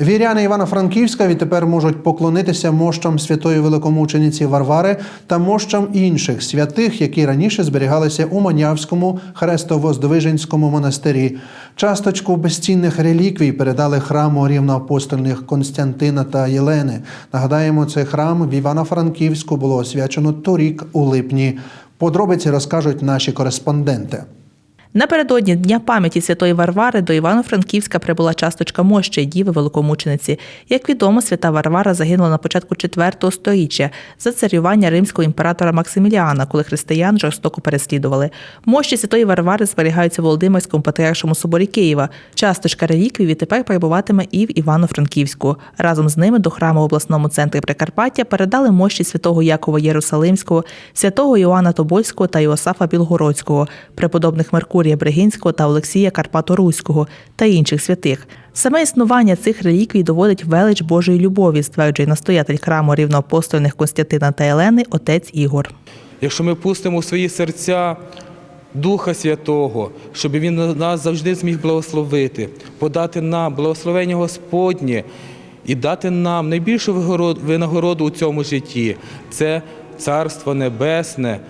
Віряни Івано-Франківська відтепер можуть поклонитися мощам святої великомучениці Варвари та мощам інших святих, які раніше зберігалися у Манявському Хрестово-Здвиженському монастирі. Часточку безцінних реліквій передали храму рівноапостольних Константина та Єлени. Нагадаємо, цей храм в Івано-Франківську було освячено торік у липні. Подробиці розкажуть наші кореспонденти. Напередодні Дня пам'яті святої Варвари до Івано-Франківська прибула часточка мощі Діви Великомучениці. Як відомо, свята Варвара загинула на початку IV століття за царювання римського імператора Максиміліана, коли християн жорстоко переслідували. Мощі святої Варвари зберігаються в Володимирському патріаршому соборі Києва. Часточка реліквій відтепер перебуватиме і в Івано-Франківську. Разом з ними до храму в обласному центрі Прикарпаття передали мощі святого Якова Єрусалимського, святого Іоанна Тобольського та Іосафа Білгородського, преподобних Меркурія Бригинського та Олексія Карпато-Руського та інших святих. Саме існування цих реліквій доводить велич Божої любові, стверджує настоятель храму рівноапостольних Константина та Елени отець Ігор. Якщо ми пустимо у свої серця Духа Святого, щоб Він нас завжди зміг благословити, подати нам благословення Господнє і дати нам найбільшу винагороду у цьому житті це Царство Небесне.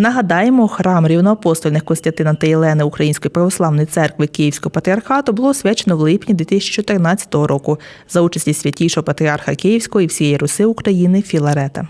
Нагадаємо, храм рівноапостольних Костянтина та Єлени Української православної церкви Київського патріархату було освячено в липні 2014 року за участі святішого патріарха Київського і всієї Руси України Філарета.